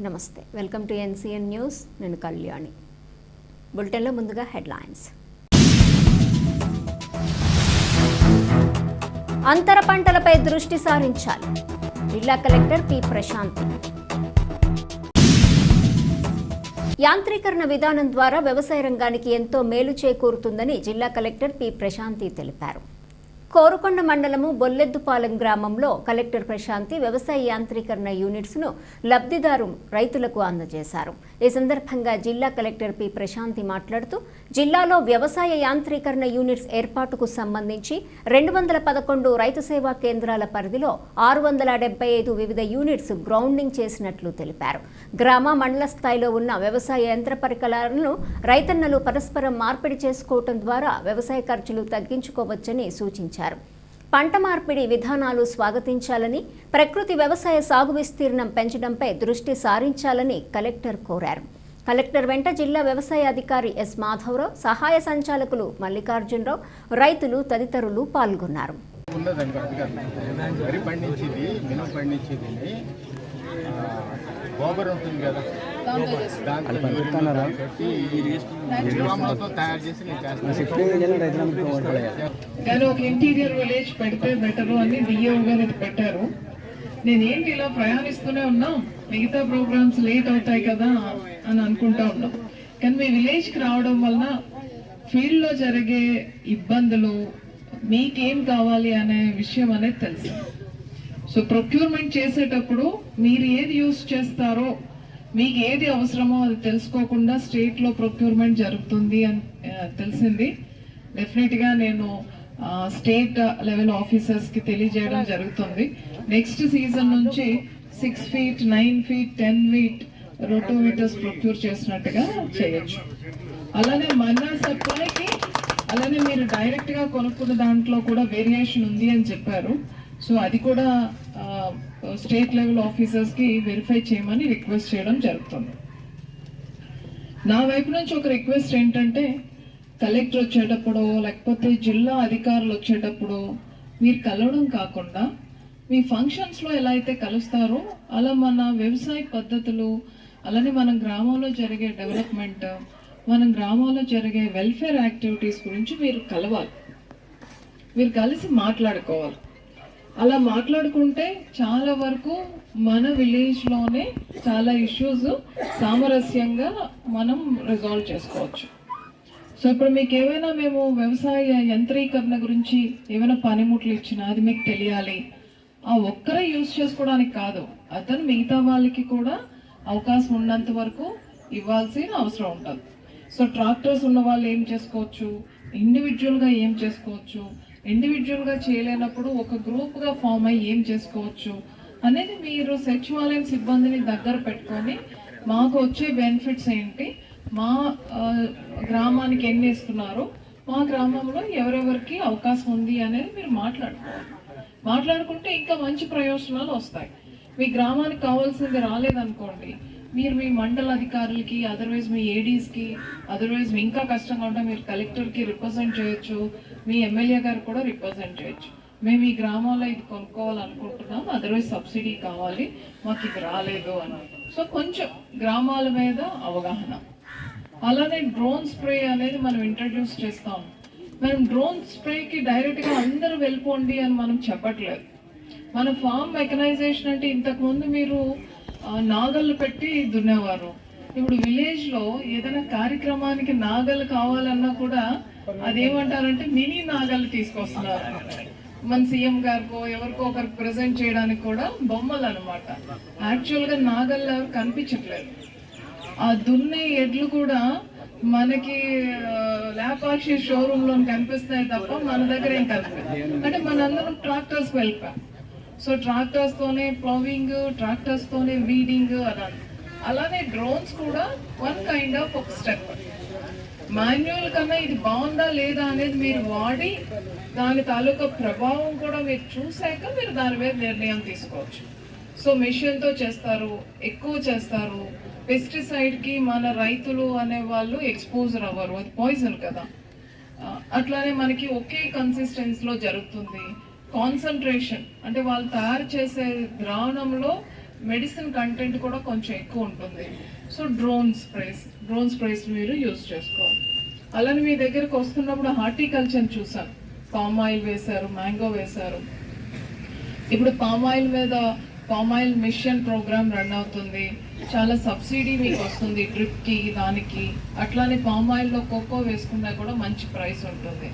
నమస్తే. Welcome to NCN news. నేను కళ్యాణి. బులెటిన్లో ముందుగా హెడ్లైన్స్. అంతర పంటలపై దృష్టి సారించాలి. జిల్లా కలెక్టర్ పి. ప్రశాంతి. యాంత్రీకరణ విధానం ద్వారా వ్యవసాయ రంగానికి ఎంతో మేలు చేకూరుతుందని జిల్లా కలెక్టర్ పి. ప్రశాంతి తెలిపారు. కోరుకొండ మండలము బొల్లెద్దుపాలెం గ్రామంలో కలెక్టర్ ప్రశాంతి వ్యవసాయ యాంత్రీకరణ యూనిట్స్ను లబ్ధిదారు రైతులకు అందజేశారు. ఈ సందర్భంగా జిల్లా కలెక్టర్ పి ప్రశాంతి మాట్లాడుతూ జిల్లాలో వ్యవసాయ యాంత్రీకరణ యూనిట్స్ ఏర్పాటుకు సంబంధించి రెండు వందల పదకొండు రైతు సేవా కేంద్రాల పరిధిలో ఆరు వందల డెబ్బై ఐదు వివిధ యూనిట్స్ గ్రౌండింగ్ చేసినట్లు తెలిపారు. గ్రామ మండల స్థాయిలో ఉన్న వ్యవసాయ యంత్ర పరికరాలను రైతన్నలు పరస్పరం మార్పిడి చేసుకోవటం ద్వారా వ్యవసాయ ఖర్చులు తగ్గించుకోవచ్చని సూచించారు. పంట మార్పిడి విధానాలు స్వాగతించాలని ప్రకృతి వ్యవసాయ సాగు విస్తీర్ణం పెంచడంపై దృష్టి సారించాలని కలెక్టర్ కోరారు. కలెక్టర్ వెంట జిల్లా వ్యవసాయ అధికారి ఎస్. మాధవరావు సహాయ సంచాలకులు మల్లికార్జునరావు రైతులు తదితరులు పాల్గొన్నారు. గోబర్ ఉంటుంది కదా. ఒక ఇంటీరియర్ విలేజ్ పెడితే బెటరు అని గారు ఇది పెట్టారు. నేనేంటి ఇలా ప్రయాణిస్తూనే ఉన్నాం? మిగతా ప్రోగ్రామ్స్ లేట్ అవుతాయి కదా అని అనుకుంటా ఉన్నాం. కానీ మీ విలేజ్కి రావడం వలన ఫీల్డ్లో జరిగే ఇబ్బందులు మీకేం కావాలి అనే విషయం అనేది తెలుసు సో ప్రొక్యూర్మెంట్ చేసేటప్పుడు మీరు ఏది యూస్ చేస్తారో మీకు ఏది అవసరమో అది తెలుసుకోకుండా స్టేట్లో ప్రొక్యూర్మెంట్ జరుగుతుంది అని తెలిసింది. డెఫినెట్గా నేను స్టేట్ లెవెల్ ఆఫీసర్స్కి తెలియజేయడం జరుగుతుంది. నెక్స్ట్ సీజన్ నుంచి six feet nine feet ten feet rotometers procure చేసినట్టుగా చేయొచ్చు. అలానే మన్నా సప్లైకి అలానే మీరు డైరెక్ట్గా కొనుక్కున్న దాంట్లో కూడా వేరియేషన్ ఉంది అని చెప్పారు. సో అది కూడా స్టేట్ లెవెల్ ఆఫీసర్స్కి వెరిఫై చేయమని రిక్వెస్ట్ చేయడం జరుగుతుంది. నా వైపు నుంచి ఒక రిక్వెస్ట్ ఏంటంటే కలెక్టర్ వచ్చేటప్పుడు లేకపోతే జిల్లా అధికారులు వచ్చేటప్పుడు మీరు కలవడం కాకుండా మీ ఫంక్షన్స్లో ఎలా అయితే కలుస్తారో అలా మన వ్యవసాయ పద్ధతులు అలానే మన గ్రామంలో జరిగే డెవలప్మెంట్ మన గ్రామంలో జరిగే వెల్ఫేర్ యాక్టివిటీస్ గురించి మీరు కలవాలి. మీరు కలిసి మాట్లాడుకోవాలి. అలా మాట్లాడుకుంటే చాలా వరకు మన విలేజ్లోనే చాలా ఇష్యూస్ సామరస్యంగా మనం రిజాల్వ్ చేసుకోవచ్చు. సో ఇప్పుడు మీకు ఏమైనా మేము వ్యవసాయ యంత్రీకరణ గురించి ఏమైనా పనిముట్లు ఇచ్చినా అది మీకు తెలియాలి. ఆ ఒక్కరే యూజ్ చేసుకోవడానికి కాదు అతను మిగతా వాళ్ళకి కూడా అవకాశం ఉన్నంత వరకు ఇవ్వాల్సిన అవసరం ఉంటుంది. సో ట్రాక్టర్స్ ఉన్న వాళ్ళు ఏం చేసుకోవచ్చు? ఇండివిజువల్గా ఏం చేసుకోవచ్చు? ఇండివిజువల్గా చేయలేనప్పుడు ఒక గ్రూప్గా ఫామ్ అయ్యి ఏం చేసుకోవచ్చు అనేది మీరు సచివాలయం సిబ్బందిని దగ్గర పెట్టుకొని మాకు వచ్చే బెనిఫిట్స్ ఏంటి? మా గ్రామానికి ఎన్ని ఇస్తున్నారు మా గ్రామంలో ఎవరెవరికి అవకాశం ఉంది అనేది మీరు మాట్లాడుకోవాలి. మాట్లాడుకుంటే ఇంకా మంచి ప్రయోజనాలు వస్తాయి. మీ గ్రామానికి కావాల్సింది రాలేదనుకోండి మీరు మీ మండల అధికారులకి అదర్వైజ్ మీ ఏడీస్కి అదర్వైజ్ ఇంకా కష్టంగా ఉంటే మీరు కలెక్టర్కి రిప్రజెంట్ చేయొచ్చు. మీ ఎమ్మెల్యే గారు కూడా రిప్రజెంట్ చేయొచ్చు. మేము ఈ గ్రామంలో ఇది కొనుక్కోవాలనుకుంటున్నాం అదర్వైజ్ సబ్సిడీ కావాలి మాకు ఇది రాలేదు అని. సో కొంచెం గ్రామాల మీద అవగాహన. అలానే డ్రోన్ స్ప్రే అనేది మనం ఇంట్రడ్యూస్ చేస్తాం. మనం డ్రోన్ స్ప్రేకి డైరెక్ట్గా అందరూ వెళ్ళిపోండి అని మనం చెప్పట్లేదు. మన ఫామ్ మెకనైజేషన్ అంటే ఇంతకుముందు మీరు నాగళ్ళు పెట్టి దున్నేవారు. ఇప్పుడు విలేజ్లో ఏదైనా కార్యక్రమానికి నాగలు కావాలన్నా కూడా అదేమంటారంటే మినీ నాగలు తీసుకొస్తున్నారు. మన సీఎం గారికో ఎవరికో ఒకరికి ప్రజెంట్ చేయడానికి కూడా బొమ్మలు అనమాట యాక్చువల్గా నాగళ్ళు ఎవరు కనిపించట్లేదు. ఆ దున్నే ఎడ్లు కూడా మనకి లేపాక్షి షోరూమ్లో కనిపిస్తాయి తప్ప మన దగ్గర ఏం కనిపిస్తుంది అంటే మనందరం ట్రాక్టర్స్ వెళ్ళిపోయాం. సో ట్రాక్టర్స్ తోనే ప్లవింగ్ ట్రాక్టర్స్ తోనే వీడింగ్ అలా అలానే డ్రోన్స్ కూడా వన్ కైండ్ ఆఫ్ ఒక స్టెప్ మాన్యువల్ కన్నా ఇది బాగుందా లేదా అనేది మీరు వాడి దాని తాలూకా ప్రభావం కూడా మీరు చూశాక మీరు దాని మీద నిర్ణయం తీసుకోవచ్చు. సో మిషన్తో చేస్తారు ఎక్కువ చేస్తారు. పెస్టిసైడ్కి మన రైతులు అనే వాళ్ళు ఎక్స్పోజర్ అవ్వరు. అది పాయిజన్ కదా. అట్లానే మనకి ఒకే కన్సిస్టెన్సీలో జరుగుతుంది. కాన్సన్ట్రేషన్ అంటే వాళ్ళు తయారు చేసే ద్రావణంలో మెడిసిన్ కంటెంట్ కూడా కొంచెం ఎక్కువ ఉంటుంది. So drone sprays drone sprays మీరు యూజ్ చేసుకోవాలి. అలానే మీ దగ్గరకు వస్తున్నప్పుడు హార్టికల్చర్ చూసాను. పామ్ ఆయిల్ వేశారు మ్యాంగో వేశారు. ఇప్పుడు పామ్ ఆయిల్ మీద palm oil mission program run అవుతుంది. చాలా సబ్సిడీ మీకు వస్తుంది డ్రిప్కి దానికి. అట్లానే పామ్ ఆయిల్లో కోకో వేసుకున్నా కూడా మంచి ప్రైస్ ఉంటుంది.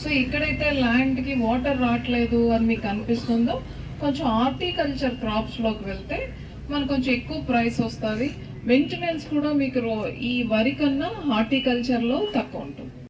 సో ఇక్కడైతే ల్యాండ్కి వాటర్ రావట్లేదు అని మీకు అనిపిస్తుందో కొంచెం హార్టికల్చర్ క్రాప్స్లోకి వెళ్తే మనకు కొంచెం ఎక్కువ ప్రైస్ వస్తుంది. మెయింటెనెన్స్ కూడా మీకు రో- ఈ వరి కన్నా హార్టికల్చర్లో తక్కువ ఉంటుంది.